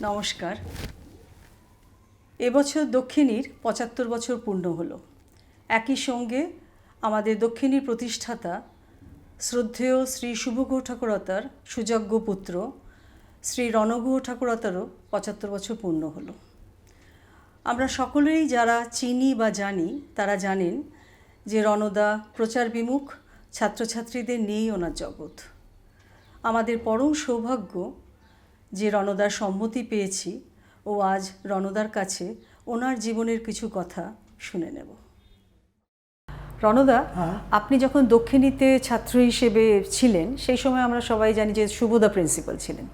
নমস্কার। এবছর দক্ষিণীর পঁচাত্তর বছর পূর্ণ হলো। একই সঙ্গে আমাদের দক্ষিণীর প্রতিষ্ঠাতা শ্রদ্ধেয় শ্রী শুভগুহ ঠাকুরতার সুযোগ্য পুত্র শ্রী রণগুহ ঠাকুরতারও পঁচাত্তর বছর পূর্ণ হলো। আমরা সকলেই যারা চিনি বা জানি, তারা জানেন যে রণদা প্রচার বিমুখ ছাত্রছাত্রীদের নিয়েই ওনার জগৎ। আমাদের পরম সৌভাগ্য যে রণদার সম্মতি পেয়েছি ও আজ রণদার কাছে ওনার জীবনের কিছু কথা শুনে নেব। রণদা হ্যাঁ। আপনি যখন দক্ষিণীতে ছাত্র হিসেবে ছিলেন সেই সময় আমরা সবাই জানি যে শুভদা প্রিন্সিপাল ছিলেন।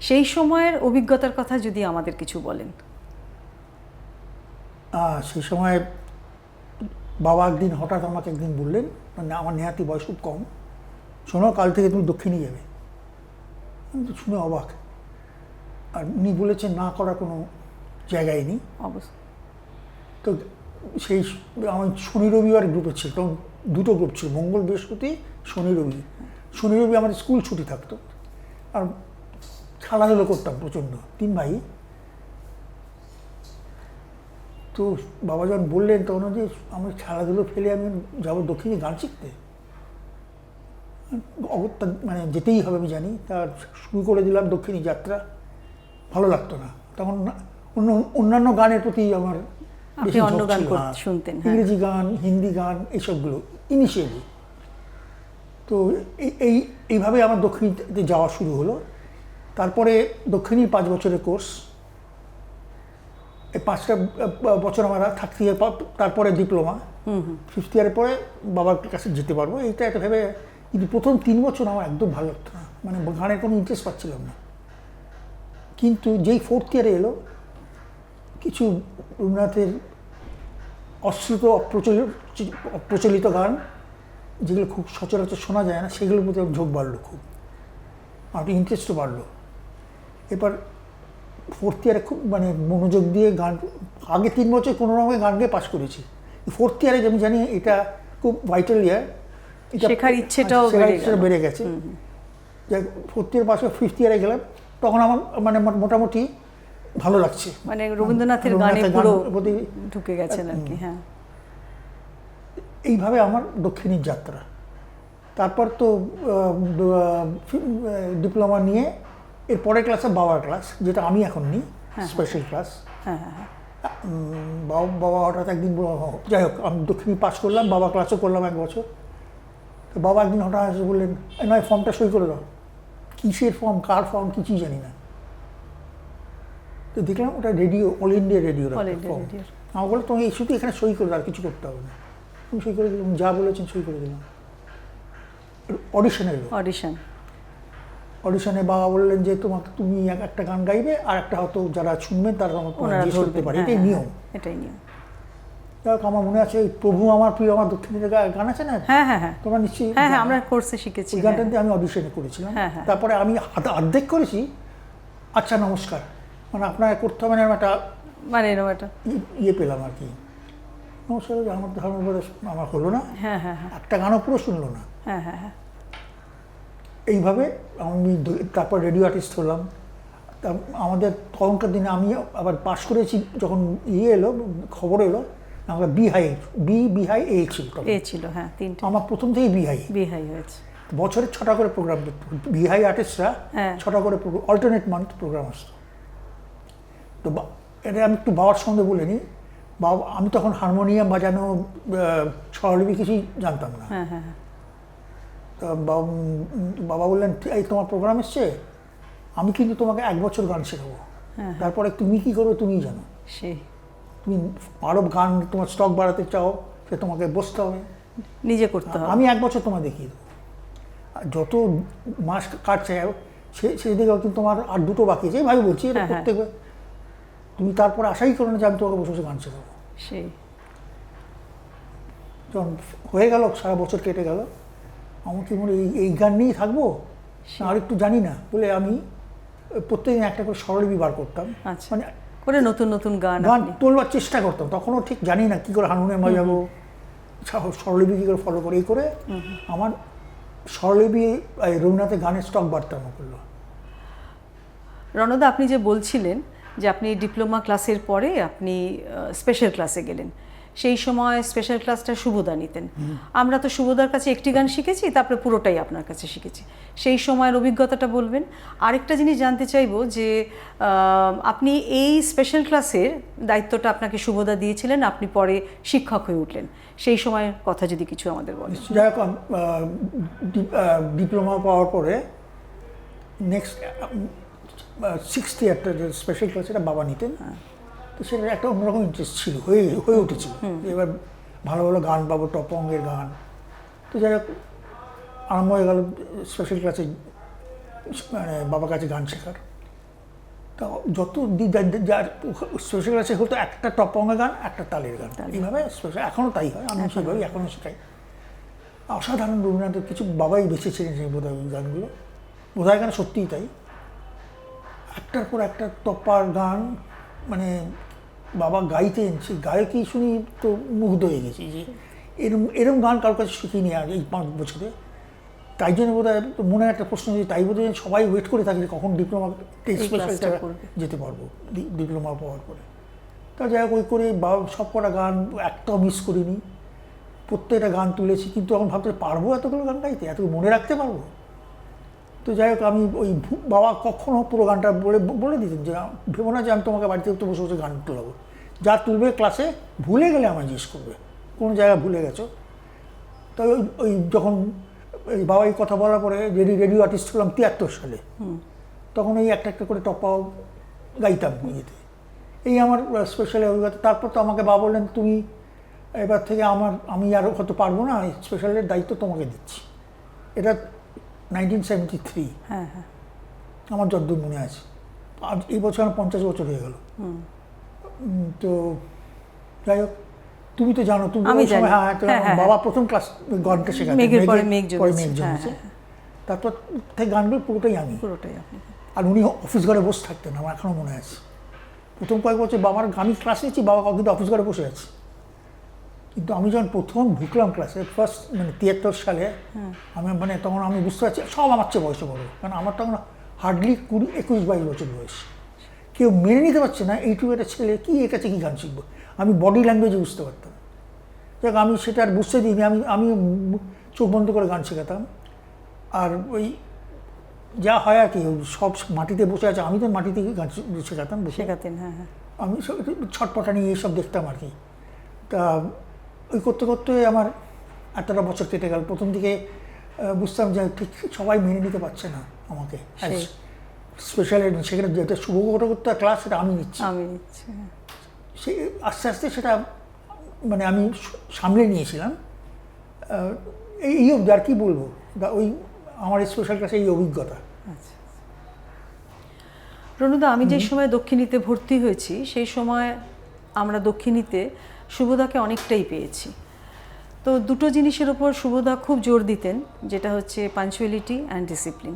সেই সময়ের অভিজ্ঞতার কথা যদি আমাদের কিছু বলেন। সেই সময় বাবা একদিন হঠাৎ আমাকে একদিন বললেন মানে আমার নেহাতি বয়স খুব কম। শোনো কাল থেকে তুমি দক্ষিণে যাবে। শুনে অবাক। আর উনি বলেছেন না করার কোনো জায়গায় নেই। তো সেই আমার শনি রবিবার গ্রুপে ছিল তখন দুটো গ্রুপ ছিল মঙ্গল বৃহস্পতি শনি রবি। শনি রবি আমাদের স্কুল ছুটি থাকতো। আর খেলাধুলো করতাম প্রচণ্ড তিন ভাই। তো বাবা যখন বললেন তখন যে আমি খেলাধুলো ফেলে আমি যাব দক্ষিণে গান শিখতে। অগত্যা মানে যেতেই হবে আমি জানি। তার শুরু করে দিলাম দক্ষিণী যাত্রা। ভালো লাগতো না। তখন অন্য অন্যান্য গানের প্রতি আমার আপনি অন্য গান হ্যাঁ। শুনতেন। ইংরেজি গান হিন্দি গান এইসবগুলো ইনিশিয়ালি তো এই- এই এইভাবে আমার দক্ষিণীতে যাওয়া শুরু হলো। তারপরে দক্ষিণীর পাঁচ বছরের কোর্স। এই পাঁচটা বছর আমরা থাকতে ইয়ার তারপরে ডিপ্লোমা। ফিফথ ইয়ারের পরে বাবার কাছে যেতে পারব। এইটা একটা ভেবে কিন্তু প্রথম তিন বছর আমার একদম ভালো লাগতো না। মানে গানের কোনো ইন্টারেস্ট পাচ্ছিলাম না। কিন্তু যেই ফোর্থ ইয়ারে এলো কিছু রবীন্দ্রনাথের অশ্রুত অপ্রচলিত অপ্রচলিত গান যেগুলো খুব সচরাচর শোনা যায় না সেগুলোর প্রতি ঝোঁক বাড়লো খুব। আমার ইন্টারেস্টও বাড়লো। এবার ফোর্থ ইয়ারে খুব মানে মনোযোগ দিয়ে গান আগে তিন বছর কোনো রকমের গান গিয়ে পাশ করেছি। ফোর্থ ইয়ারে আমি জানি এটা খুব ভাইটাল ইয়ার এটা শেখার ইচ্ছেটাও বেড়ে গেছে। ফোর্থ ইয়ার পাশ ফিফথ ইয়ারে গেলাম। তখন আমার মানে মোটামুটি ভালো লাগছে। মানে রবীন্দ্রনাথের গানে পুরো প্রতি ঢুকে গেছেন আর কি হ্যাঁ। এইভাবে আমার দক্ষিণীর যাত্রা। তারপর তো ডিপ্লোমা নিয়ে এর পরের ক্লাসে বাবার ক্লাস যেটা আমি এখন নিই স্পেশাল ক্লাস হ্যাঁ। হ্যাঁ হ্যাঁ বাবা বাবা হঠাৎ একদিন বলল, "হ, যাই হোক আমি দক্ষিণী পাস করলাম বাবা ক্লাসও করলাম এক বছর। তো বাবা একদিন হঠাৎ বললেন নয় ফর্মটা সই করে দাও। কিসের ফর্ম কার ফর্ম কিছুই জানি না। তো দেখলাম ওটা রেডিও অল ইন্ডিয়া রেডিও। আমার বলল তুমি এই শুধু এখানে সই করে আর কিছু করতে হবে না। আমি সই করে দিলাম যা বলেছেন সই করে দিলাম। অডিশন এলো। অডিশন অডিশনে বাবা বললেন যে তোমাকে তুমি এক একটা গান গাইবে আর একটা হয়তো যারা শুনবেন তারা তোমাকে জিজ্ঞেস করতে পারে। হ্যাঁ, এটাই হ্যাঁ, নিয়ম। এটাই নিয়ম। হোক, আমার মনে আছে প্রভু আমার প্রিয় আমার দক্ষিণের গা- গান আছে না? হ্যাঁ হ্যাঁ হ্যাঁ। তোমরা নিশ্চয়ই হ্যাঁ হ্যাঁ আমরা কোর্সে শিখেছি হ্যাঁ। গানটা দিয়ে আমি অডিশনে করেছিলাম। হ্যাঁ, হ্যাঁ। তারপরে আমি অর্ধেক করেছি। আচ্ছা নমস্কার। মানে আপনারা করতে হবে না একটা মানে এরকম একটা ইয়ে পেলাম আর কি। নমস্কার আমার ধর্মের পরে আমার হলো না। হ্যাঁ হ্যাঁ একটা গানও পুরো শুনলো না। হ্যাঁ হ্যাঁ হ্যাঁ। এইভাবে আমি তারপর রেডিও আর্টিস্ট হলাম। আমাদের তখনকার দিনে আমি আবার পাশ করেছি যখন ইয়ে এলো খবর এলো আমরা B high B B high A ছিল এ ছিল হ্যাঁ তিনটে। আমার প্রথম থেকেই বি হাই বিহাই হয়েছে। বছরে ছটা করে প্রোগ্রাম বি হাই আর্টিস্টরা। ছটা করে অল্টারনেট মান্থ প্রোগ্রাম আসতো। তো বা- এটা আমি একটু বাবার সঙ্গে বলে নিই। বাবা আমি তখন হারমোনিয়াম বাজানো স্বরলিপি কিছুই জানতাম না। হ্যাঁ হ্যাঁ হ্যাঁ। তা বাবা বললেন এই তোমার প্রোগ্রাম এসছে? আমি কিন্তু তোমাকে এক বছর গান শেখাবো। তারপরে তুমি কি করবে তুমিই জানো। সেই। তুমি আরও গান তোমার স্টক বাড়াতে চাও সে তোমাকে বসতে হবে। নিজে করতে হবে। আমি এক বছর তোমায় দেখিয়ে দেবো। আর যত মাস কাটছে সে সেই দিকে কিন্তু তোমার আর দুটো বাকি আছে। এইভাবে বলছি এটা হ্যাঁ, হ্যাঁ। প্রত্যেক। তুমি তারপরে আশাই করো না যে আমি তোমাকে বসে বসে গান শেখাবো। সেই। যখন হয়ে গেল সারা বছর কেটে গেল আমার কি মনে হয় এই এই গান নিয়েই থাকব? আর একটু জানি না। বলে আমি প্রত্যেকদিন একটা করে স্বরলিপি বার করতাম। আচ্ছা। মানে করে নতুন নতুন গান গান তোলবার চেষ্টা করতাম। তখনও ঠিক জানি না কী করে হারমোনিয়াম বাজাবো যাব। স্বরলিপি কী করে ফলো করে এই করে আমার স্বরলিপি এই রবীন্দ্রনাথের গানের স্টক বাড়তে আমার করল। রণদা আপনি যে বলছিলেন যে আপনি ডিপ্লোমা ক্লাসের পরে আপনি স্পেশাল ক্লাসে গেলেন সেই সময় স্পেশাল ক্লাসটা শুভদা নিতেন। আমরা তো শুভদার কাছে একটি গান শিখেছি তারপরে পুরোটাই আপনার কাছে শিখেছি। সেই সময়ের অভিজ্ঞতাটা বলবেন। আরেকটা জিনিস জানতে চাইব যে আপনি এই স্পেশাল ক্লাসের দায়িত্বটা আপনাকে শুভদা দিয়েছিলেন আপনি পরে শিক্ষক হয়ে উঠলেন। সেই সময়ের কথা যদি কিছু আমাদের বলেন। ডিপ্লোমা পাওয়ার পরে নেক্সট সিক্সথ ইয়ারটা যে স্পেশাল ক্লাস এটা বাবা নিতেন। তো সেটা একটা অন্যরকম ইন্টারেস্ট ছিল হয়ে হয়ে উঠেছিল এবার ভালো ভালো গান পাবো টপ অঙ্গের গান। তো যাই হোক আরম্ভ হয়ে গেল স্পেশাল ক্লাসে মানে বাবার কাছে গান শেখার। তা যত যার স্পেশাল ক্লাসে হতো একটা টপ অঙ্গের গান একটা তালের গান। এইভাবে স্পেশাল এখনও তাই হয় আমি সেভাবেই এখনও শেখাই অসাধারণ রবীন্দ্রনাথের কিছু বাবাই বেঁচেছিলেন সেই বোধহয় গানগুলো। বোধহয় গান সত্যিই তাই। একটার পর একটা টপ্পার গান মানে বাবা গাইতেন সেই গায়কই শুনি তো মুগ্ধ হয়ে গেছি যে এরম এরম গান কারোর কাছে শিখিনি আর এই পাঁচ বছরে। তাই জন্য বোধ হয় মনে একটা প্রশ্ন যে তাই বোধ হয় সবাই ওয়েট করে থাকে কখন ডিপ্লোমা স্পেশালটা যেতে পারব ডিপ্লোমা পাওয়ার পরে। তা যাই হোক ওই করে বা সব কটা গান একটাও মিস করিনি। প্রত্যেকটা গান তুলেছি কিন্তু এখন ভাবতে পারব এতগুলো গান গাইতে? এত মনে রাখতে পারব? তো যাই হোক আমি ওই বাবা কখনো পুরো গানটা বলে বলে দিতেন যে ভেবো না যে আমি তোমাকে বাড়িতে একটু বসে বসে গান তুলাবো যা তুলবে ক্লাসে ভুলে গেলে আমায় জিজ্ঞেস করবে। কোন জায়গায় ভুলে গেছো? তাই ওই ওই যখন এই বাবাই কথা বলার পরে রেডি রেডিও আর্টিস্ট হলাম তিয়াত্তর সালে। তখন এই একটা একটা করে টপাও গাইতাম ইয়েতে। এই আমার স্পেশাল অভিজ্ঞতা। তারপর তো আমাকে বাবা বললেন তুমি এবার থেকে আমার আমি আর হয়তো পারব না স্পেশালের দায়িত্ব তোমাকে দিচ্ছি। এটা নাইনটিন সেভেন্টি থ্রি হ্যাঁ হ্যাঁ। আমার যতদূর মনে আছে। আজ এই বছর আমার পঞ্চাশ বছর হয়ে গেল। তো যাই হোক তুমি তো জানো তুমি আমি জানি। হ্যাঁ হ্যাঁ, হ্যাঁ, বাবা প্রথম ক্লাস গানটা শেখাতেন মেঘের পরে মেঘ জমেছে। হ্যাঁ, হ্যাঁ, তারপর থেকে গানগুলো পুরোটাই আমি। পুরোটাই আপনি। আর উনি অফিস ঘরে বসে থাকতেন আমার এখনও মনে আছে। প্রথম কয়েক বছর বাবার আমি ক্লাস নিয়েছি বাবা কিন্তু অফিস ঘরে বসে আছে। কিন্তু আমি যখন প্রথম ঢুকলাম ক্লাসে ফার্স্ট মানে তিয়াত্তর সালে আমি মানে তখন আমি বুঝতে পারছি সব আমার চেয়ে বয়সে বড়। কারণ আমার তখন হার্ডলি কুড়ি একুশ বাইশ বছর বয়স। কেউ মেনে নিতে পারছে না এইটুকু একটা ছেলে কী এর কাছে কী গান শিখব? আমি বডি ল্যাঙ্গুয়েজে বুঝতে পারতাম। যাক আমি সেটা আর বুঝতে দিইনি। আমি আমি চোখ বন্ধ করে গান শেখাতাম। আর ওই যা হয় আর কি সব মাটিতে বসে আছে। আমি তো মাটিতে গান শেখাতাম বসে। শেখাতেন হ্যাঁ হ্যাঁ। আমি সব ছটপটানি এইসব দেখতাম আর কি। তা ওই করতে করতে আমার এতটা বছর কেটে গেল। প্রথম দিকে বুঝতাম যে ঠিক সবাই মেনে নিতে পারছে না আমাকে। স্পেশাল সেখানে যেটা শুভ করতে ক্লাস সেটা আমি নিচ্ছি। আমি নিচ্ছি হ্যাঁ। সে আস্তে আস্তে সেটা মানে আমি সামলে নিয়েছিলাম। এই অবধি আর কি বলব? ওই আমার স্পেশাল ক্লাসে এই অভিজ্ঞতা। আচ্ছা রনুদা আমি যে সময় দক্ষিণীতে ভর্তি হয়েছি সেই সময় আমরা দক্ষিণীতে শুভদাকে অনেকটাই পেয়েছি। তো দুটো জিনিসের ওপর শুভদা খুব জোর দিতেন যেটা হচ্ছে পাঞ্চুয়ালিটি অ্যান্ড ডিসিপ্লিন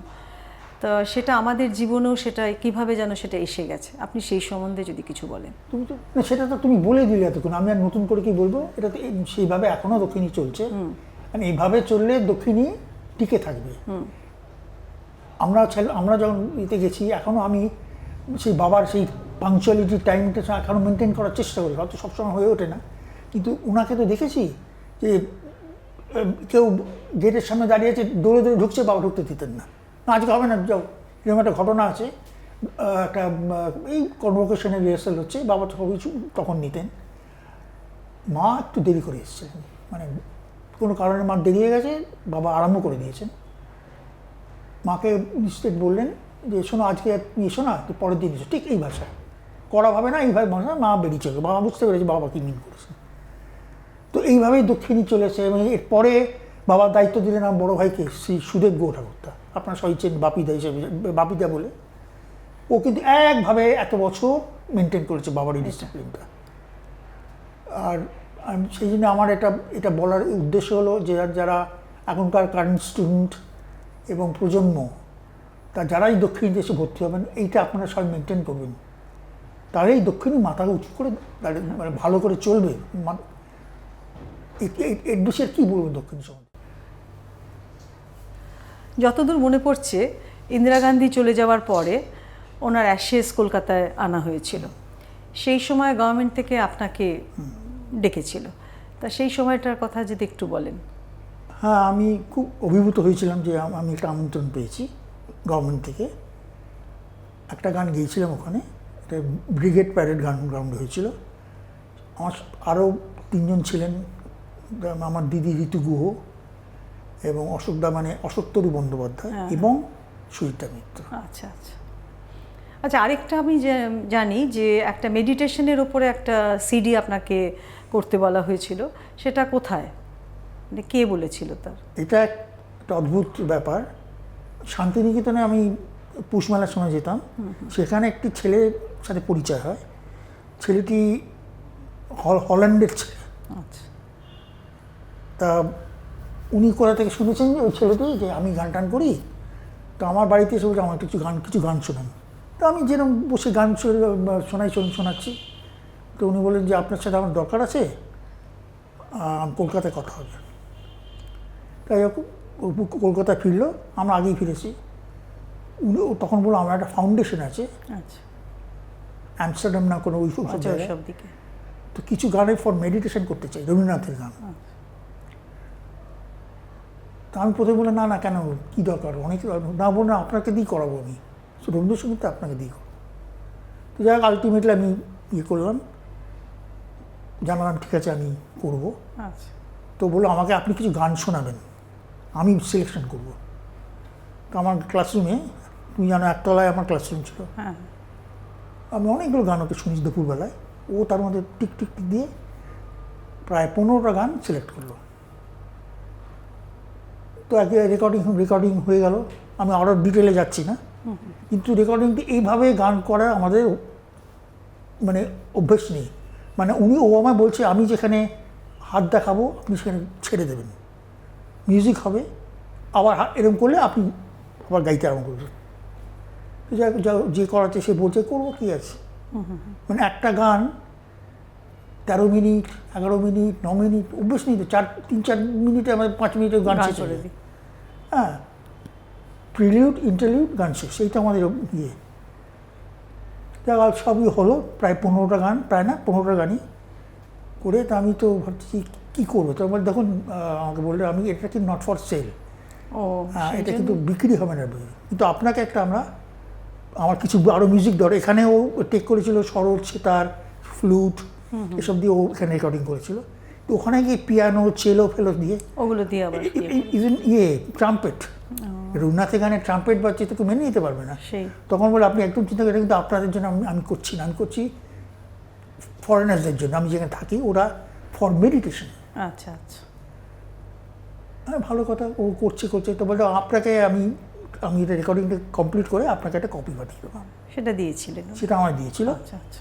তো সেটা আমাদের জীবনেও সেটা কীভাবে যেন সেটা এসে গেছে? আপনি সেই সম্বন্ধে যদি কিছু বলেন। তুমি তো না, সেটা তো তুমি বলে দিলে এতক্ষণ। আমি আর নতুন করে কি বলব? এটা তো সেইভাবে এখনও দক্ষিণী চলছে। মানে এইভাবে চললে দক্ষিণী টিকে থাকবে। আমরা ছেলে আমরা যখন ইতে গেছি এখনও আমি সেই বাবার সেই পাংচুয়ালিটি টাইমটা এখনও মেনটেন করার চেষ্টা করি। হয়তো সবসময় হয়ে ওঠে না। কিন্তু ওনাকে তো দেখেছি যে কেউ গেটের সামনে দাঁড়িয়ে আছে দৌড়ে দৌড়ে ঢুকছে বাবা ঢুকতে দিতেন না। না, আজকে হবে না যাও এরকম একটা ঘটনা আছে একটা এই কনভোকেশনের রিহার্সাল হচ্ছে বাবা চু- তখন নিতেন। মা একটু দেরি করে এসেছিলেন মানে কোনো কারণে মা দেরি হয়ে গেছে বাবা আরম্ভ করে দিয়েছেন। মাকে নিশ্চিত বললেন যে শোনো আজকে এসো না পরের দিন এসো। ঠিক এই ভাষায় করা ভাবে না এইভাবে ভাষা মা বেরিয়ে চলে বাবা বুঝতে পেরেছে বাবা কি মিন করেছে। তো এইভাবেই দক্ষিণী চলেছে এবং এরপরে বাবার দায়িত্ব দিলেন আমার বড় ভাইকে শ্রী সুদেব গৌ ঠাকুরতা আপনার সবাই চেন বাপিদা হিসেবে বাপিদা বলে। ও কিন্তু একভাবে এত বছর মেনটেন করেছে বাবার এই ডিসিপ্লিনটা আর সেই জন্য আমার এটা এটা বলার উদ্দেশ্য হলো যে যারা এখনকার কারেন্ট স্টুডেন্ট এবং প্রজন্ম তা যারাই দক্ষিণ দেশে ভর্তি হবেন এইটা আপনারা সবাই মেনটেন করবেন। তাহলেই দক্ষিণী মাথাকে উঁচু করে মানে ভালো করে চলবে। এর বিষয়ে কী বলব দক্ষিণ সম্বন্ধে যতদূর মনে পড়ছে, ইন্দিরা গান্ধী চলে যাওয়ার পরে ওনার অ্যাশেস কলকাতায় আনা হয়েছিল। সেই সময় গভর্নমেন্ট থেকে আপনাকে ডেকেছিল। তা সেই সময়টার কথা যদি একটু বলেন। হ্যাঁ আমি খুব অভিভূত হয়েছিলাম যে আমি একটা আমন্ত্রণ পেয়েছি গভর্নমেন্ট থেকে। একটা গান গেয়েছিলাম ওখানে। একটা ব্রিগেড প্যারেড গান গ্রাউন্ড হয়েছিল। আমার আরও তিনজন ছিলেন আমার দিদি ঋতু গুহ। এবং অশোকদা মানে অশোকতরু বন্দ্যোপাধ্যায় হ্যাঁ। এবং সুচিত্রা মিত্র। আচ্ছা আচ্ছা। আচ্ছা আরেকটা আমি জানি যে একটা মেডিটেশনের ওপরে একটা সিডি আপনাকে করতে বলা হয়েছিল সেটা কোথায়? মানে কে বলেছিল তার? এটা একটা অদ্ভুত ব্যাপার। শান্তিনিকেতনে আমি পুষমেলার সময় যেতাম সেখানে একটি ছেলের সাথে পরিচয় হয়। ছেলেটি হল- হল্যান্ডের ছেলে। আচ্ছা। তা উনি কোথা থেকে শুনেছেন যে ওই ছেলেটি যে আমি গান টান করি? তো আমার বাড়িতে এসে বলছে আমার কিছু গান কিছু গান শোনান। তো আমি যেরকম বসে গান শোনাই শোন- শোনাচ্ছি। তো উনি বললেন যে আপনার সাথে আমার দরকার আছে কলকাতায় কথা হবে তাই ও কলকাতায় ফিরলো আমরা আগেই ফিরেছি। উনি ও তখন বলল আমার একটা ফাউন্ডেশন আছে। আচ্ছা। অ্যামস্টারডাম না কোনো ওই সব আচ্ছা জায়গায়। তো কিছু গানে ফর মেডিটেশন করতে চাই রবীন্দ্রনাথের গান। তা আমি প্রথমে বললাম না না কেন? কী দরকার? অনেক না বল না আপনাকে দিয়ে করাবো আমি। তো রবীন্দ্রসঙ্গীত আপনাকে দিয়ে করব। তো যাই হোক আলটিমেটলি আমি ইয়ে করলাম। জানালাম ঠিক আছে আমি করব। আচ্ছা। তো বলল আমাকে আপনি কিছু গান শোনাবেন। আমি সিলেকশন করব। তো আমার ক্লাসরুমে তুমি জানো একতলায় আমার ক্লাসরুম ছিল। হ্যাঁ। আমি অনেকগুলো গান ওকে শুনিস দুপুরবেলায়। ও তার মধ্যে টিক টিক দিয়ে প্রায় পনেরোটা গান সিলেক্ট করল। তো আগে রেকর্ডিং রেকর্ডিং হয়ে গেল। আমি আরও ডিটেলে যাচ্ছি না। কিন্তু রেকর্ডিংটি এইভাবে গান করা আমাদের মানে অভ্যেস নেই। মানে উনি ও আমায় বলছে আমি যেখানে হাত দেখাবো আপনি সেখানে ছেড়ে দেবেন। মিউজিক হবে। আবার এরকম করলে আপনি আবার গাইতে আরম্ভ করবেন। যা- যে করাচ্ছে সে বলছে করব কী আছে? মানে একটা গান তেরো মিনিট এগারো মিনিট ন মিনিট অভ্যেস নেই তো চার তিন চার মিনিটে আমাদের পাঁচ মিনিটের গান শেষ করে হয়ে দিই। যায় হ্যাঁ প্রিলিউড ইন্টারলিউড গান শেষ সেইটা আমাদের ইয়ে। দেখা সবই হলো প্রায় পনেরোটা গান প্রায় না পনেরোটা গানই করে তা আমি তো ভাবছি কী করব? তো আমার দেখুন আমাকে বললে আমি এটা কি নট ফর সেল ও হ্যাঁ, এটা কিন্তু বিক্রি হবে না কিন্তু আপনাকে একটা আমরা আমার কিছু আরও মিউজিক দর এখানেও টেক করেছিল সরোদ সেতার ফ্লুট এসব দিয়ে ও এখানে রেকর্ডিং করেছিল। তো ওখানে গিয়ে পিয়ানো চেলো ফেলো দিয়ে ওগুলো দিয়ে আবার ইয়ে ইভেন ইয়ে ট্রাম্পেট রঘুনাথের গানে ট্রাম্পেট বাজছে তো কেউ মেনে নিতে পারবে না। তখন বলে আপনি একদম চিন্তা করেন কিন্তু আপনাদের জন্য আমি আমি করছি না। আমি করছি ফরেনার্সদের জন্য। আমি যেখানে থাকি ওরা ফর মেডিটেশন আচ্ছা আচ্ছা। হ্যাঁ ভালো কথা। ও করছে করছে। তো বলতো আপনাকে আমি আমি এটা রেকর্ডিংটা কমপ্লিট করে আপনাকে একটা কপি পাঠিয়ে দেবো। সেটা দিয়েছিলেন। সেটা আমার দিয়েছিল। আচ্ছা আচ্ছা।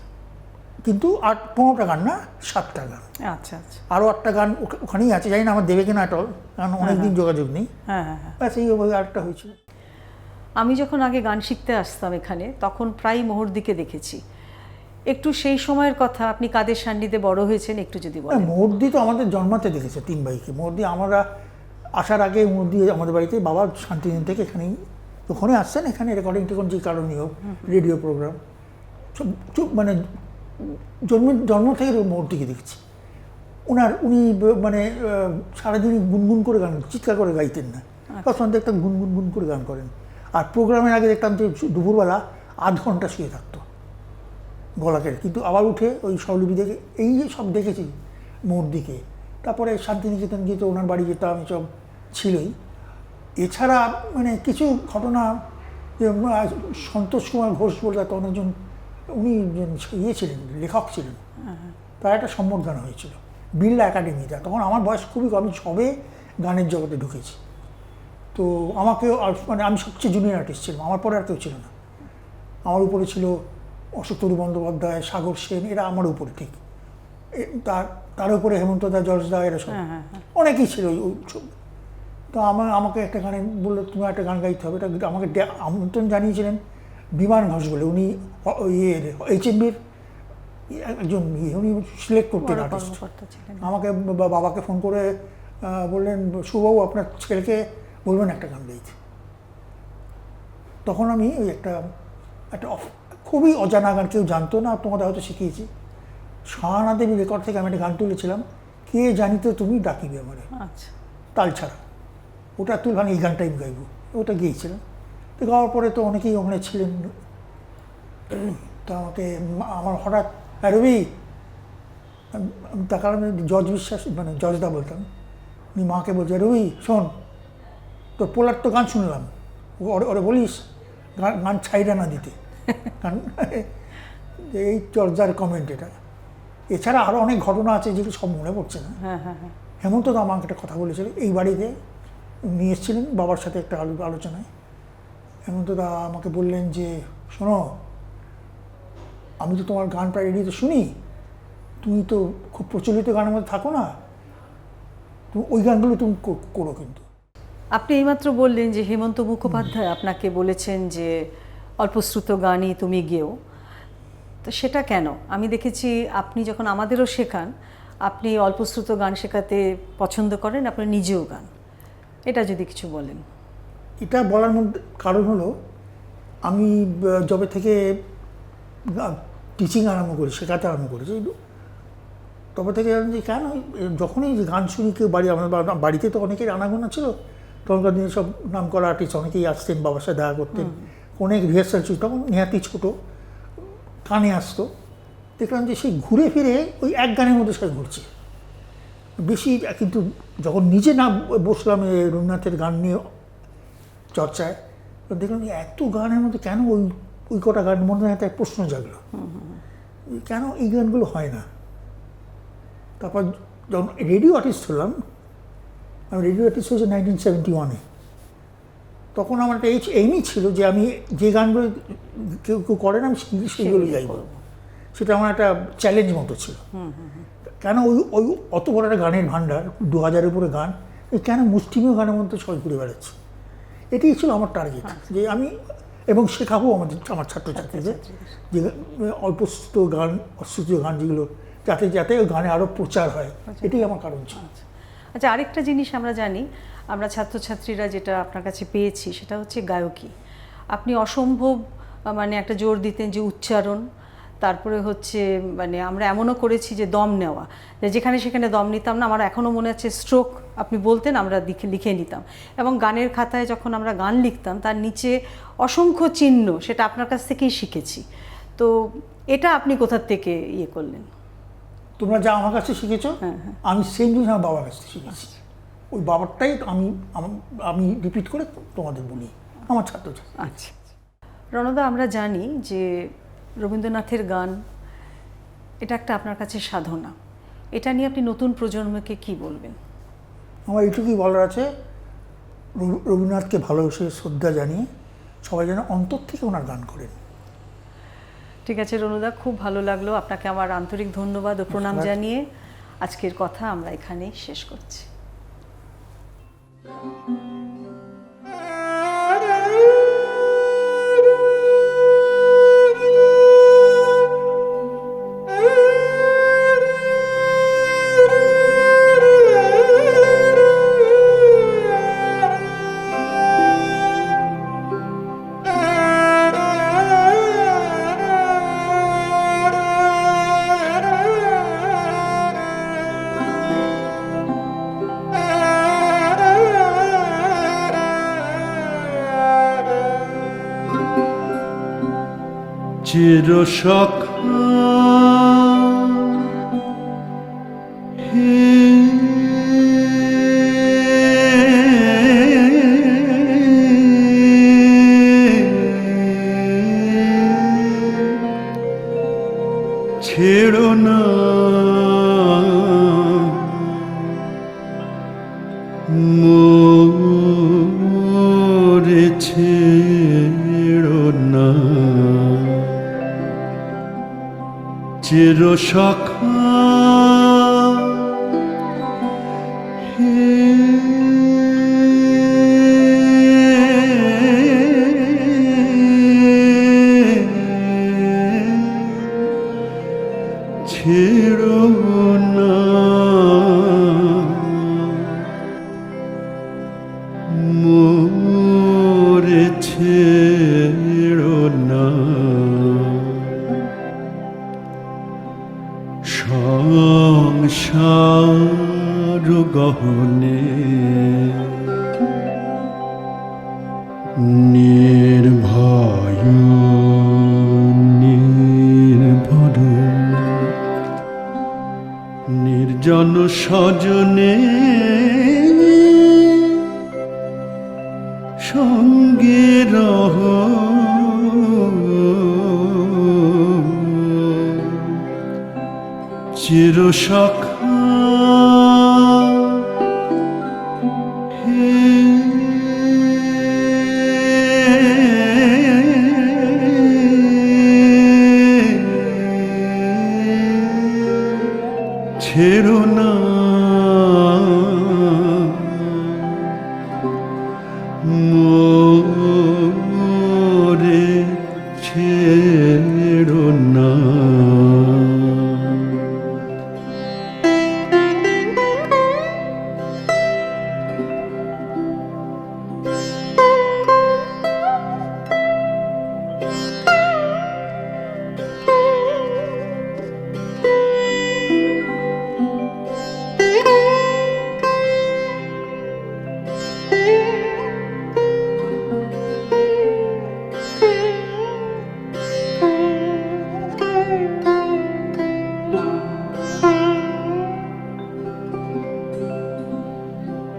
কিন্তু আট পনেরোটা গান না সাতটা গান। আচ্ছা আচ্ছা। আরও আটটা গান ওখা- ওখানেই আছে জানি না আমার দেবে কিনা টল কারণ অনেকদিন যোগাযোগ নেই। হ্যাঁ হ্যাঁ হ্যাঁ। ব্যাস এইভাবে আরেকটা হয়েছিল। আমি যখন আগে গান শিখতে আসতাম এখানে তখন প্রায় মোহরদিকে দেখেছি। একটু সেই সময়ের কথা আপনি কাদের সান্নিধ্যে বড় হয়েছেন একটু যদি হ্যাঁ বলেন। মোর্দি তো আমাদের জন্মাতে দেখেছে তিন ভাইকে। মোর্দি আমরা আসার আগে মোর্দি আমাদের বাড়িতে বাবা শান্তিদিন থেকে এখানেই ওখানে আসছেন এখানে রেকর্ডিং টেকন যে কারণেই হোক রেডিও প্রোগ্রাম সব মানে জন্ম জন্ম থেকে মোর্দিকে দেখছি। ওনার উনি মানে সারাদিনই গুনগুন করে গান চিৎকার করে গাইতেন না। তখন দেখতাম গুনগুন গুন করে গান করেন। আর প্রোগ্রামের আগে দেখতাম যে দুপুরবেলা আধ ঘণ্টা শুয়ে থাকতো। গলাকে কিন্তু আবার উঠে ওই স্বরলিপি দেখে এই যে সব দেখেছি মোর দিকে তারপরে শান্তিনিকেতন গিয়ে তো ওনার বাড়ি যেতাম সব ছিলই। এছাড়া মানে কিছু ঘটনা যে সন্তোষ কুমার ঘোষ বলে তখন একজন উনি ইয়ে ছিলেন লেখক ছিলেন। তার একটা সম্বর্ধনা হয়েছিল বিড়লা একাডেমিতে তখন আমার বয়স খুবই কম আমি সবে গানের জগতে ঢুকেছি। তো আমাকেও মানে আমি সবচেয়ে জুনিয়র আর্টিস্ট ছিলাম আমার পরে আর কেউ ছিল না। আমার উপরে ছিল অশোকতরু বন্দ্যোপাধ্যায় সাগর সেন এরা আমার উপরে ঠিক। এ- তার তার উপরে হেমন্ত দা জর্জ দা এরা সব। হ্যাঁ হ্যাঁ হ্যাঁ। অনেকেই ছিল তো আমার আমাকে একটা গানে বলল তুমি একটা গান গাইতে হবে। এটা আমাকে আমন্ত্রণ জানিয়েছিলেন। বিমান ঘোষ বলে উনি অ- ইয়ে এইচ এমবির একজন ইয়ে, উনি সিলেক্ট করতেন আর্টিস্ট আমাকে বাবাকে ফোন করে বললেন সুবাবু আপনার ছেলেকে বলবেন একটা গান গাইতে। তখন আমি ওই একটা একটা খুবই অজানা গান কেউ জানতো না তোমাদের হয়তো শিখিয়েছি। সাহানা দেবী রেকর্ড থেকে আমি একটা গান তুলেছিলাম কে জানিতে তুমি ডাকিবে আমারে? আচ্ছা। তাল ছাড়া ওটা তুলবান এই গানটাই গাইবো। ওটা গিয়েছিলাম। তো গাওয়ার পরে তো অনেকেই ওখানে ছিলেন। তো আমাকে আমার হঠাৎ "হ্যাঁ, রবি তাকালাম জজ বিশ্বাস মানে জজদা বলতাম। উনি মাকে বলছে রবি শোন তোর পোলার তো গান শুনলাম। ওরে ওরে বলিস গান গান ছাইরা না দিতে। গান এই চর্যার কমেন্ট এটা। এছাড়া আরও অনেক ঘটনা আছে যেগুলো সব মনে পড়ছে না। হ্যাঁ হ্যাঁ হেমন্ত দা আমাকে একটা কথা বলেছিল। এই বাড়িতে নিয়ে এসেছিলেন বাবার সাথে একটা আলোচনায়। হেমন্ত দা আমাকে বললেন যে, শোনো, আমি তো তোমার গান প্রায় রেডিওতে শুনি। তুমি তো খুব প্রচলিত গানের মধ্যে থাকো না। তুমি ওই গানগুলো তুমি করো কিন্তু। আপনি এইমাত্র বললেন যে হেমন্ত মুখোপাধ্যায় আপনাকে বলেছেন যে, অল্পশ্রুত গানই তুমি গেও। তো সেটা কেন? আমি দেখেছি আপনি যখন আমাদেরও শেখান, আপনি অল্পশ্রুত গান শেখাতে পছন্দ করেন আপনি নিজেও গান। এটা যদি কিছু বলেন। এটা বলার মধ্যে কারণ হলো আমি যবে থেকে টিচিং আরম্ভ করি শেখাতে আরম্ভ করেছি তবে থেকে জানি যে কেন যখনই যে গান শুনি কেউ বাড়ি আমার বাড়িতে তো অনেকের আনাগোনা ছিল তখনকার দিনে সব নাম করা আর্টিস্ট অনেকেই আসতেন বাবার সাথে দেখা করতেন অনেক রিহার্সাল ছিল তখন নেহাতি ছোটো কানে আসতো। দেখলাম যে সেই ঘুরে ফিরে ওই এক গানের মধ্যে সবাই ঘুরছে। বেশি কিন্তু যখন নিজে না বসলাম রবীন্দ্রনাথের গান নিয়ে চর্চায় তো দেখলাম যে এত গানের মধ্যে কেন ওই ওই কটা গান মনে হয় একটা প্রশ্ন জাগলো। কেন এই গানগুলো হয় না? তারপর যখন রেডিও আর্টিস্ট হলাম আমি রেডিও আর্টিস্ট হয়েছে নাইনটিন সেভেন্টি ওয়ানে। তখন আমার একটা এই এইমই ছিল যে আমি যে গানগুলো কেউ কেউ করে না আমি সেইগুলো গাইব। সেটা আমার একটা চ্যালেঞ্জ মতো ছিল। কেন ওই ওই অত বড় একটা গানের ভাণ্ডার দু হাজারের উপরে গান কেন মুষ্টিমীয় গানের মধ্যে সবাই ঘুরে বেড়াচ্ছে এটাই ছিল আমার টার্গেট যে আমি এবং শেখাবো আমাদের আমার ছাত্রছাত্রীদের যে অল্পস্ত গান অশ্রুত গান যেগুলো যাতে যাতে ওই গানে আরও প্রচার হয়। এটাই আমার কারণ ছিল। আচ্ছা। আরেকটা জিনিস আমরা জানি আমরা ছাত্রছাত্রীরা যেটা আপনার কাছে পেয়েছি সেটা হচ্ছে গায়কী। আপনি অসম্ভব মানে একটা জোর দিতেন যে উচ্চারণ তারপরে হচ্ছে মানে আমরা এমনও করেছি যে দম নেওয়া। যেখানে সেখানে দম নিতাম না আমার এখনও মনে আছে স্ট্রোক আপনি বলতেন আমরা লিখে লিখে নিতাম। এবং গানের খাতায় যখন আমরা গান লিখতাম তার নিচে অসংখ্য চিহ্ন সেটা আপনার কাছ থেকেই শিখেছি। তো এটা আপনি কোথার থেকে ইয়ে করলেন? তোমরা যা আমার কাছে শিখেছো হ্যাঁ, আমি সেম জিনিস আমার বাবার কাছ থেকে শিখেছি ওই বাবারটাই আমি আমি রিপিট করে তোমাদের বলি আমার ছাত্রছাত্রী। আচ্ছা। রণদা আমরা জানি যে রবীন্দ্রনাথের গান এটা একটা আপনার কাছে সাধনা। এটা নিয়ে আপনি নতুন প্রজন্মকে কি বলবেন? আমার এইটুকুই বলার আছে রবি- রবীন্দ্রনাথকে ভালোবেসে শ্রদ্ধা জানিয়ে সবাই যেন অন্তর থেকে ওনার গান করেন। ঠিক আছে রণদা খুব ভালো লাগল আপনাকে আমার আন্তরিক ধন্যবাদ ও প্রণাম জানিয়ে। আজকের কথা আমরা এখানেই শেষ করছি। সখা হে ছেড়ো না সখা সংসার গহনে। নির্ভয় নির্ভর নির্জন সজনে চিরসখ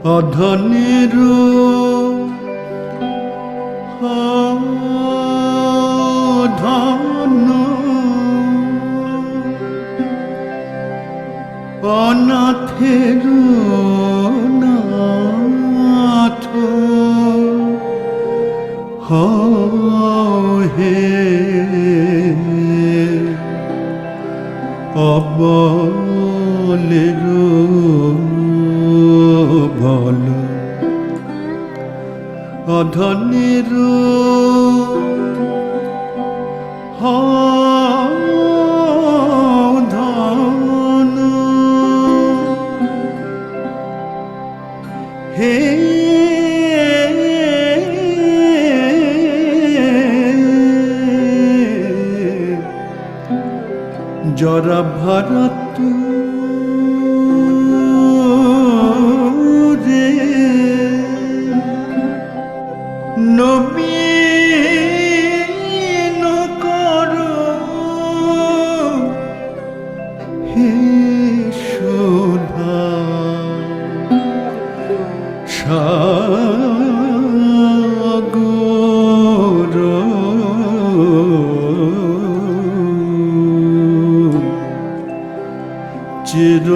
অধনেরূপ। হে জরা ভারত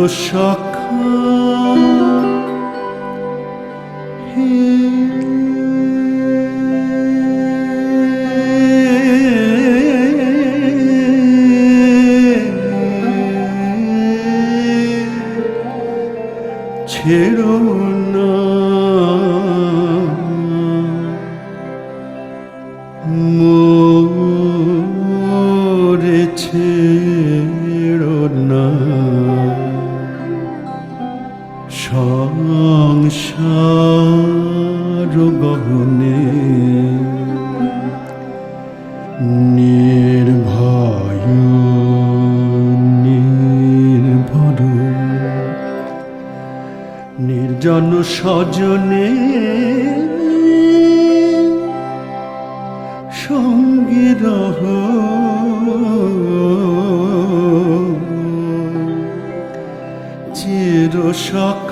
ছিল সাক্ষা হে রহ। চির সক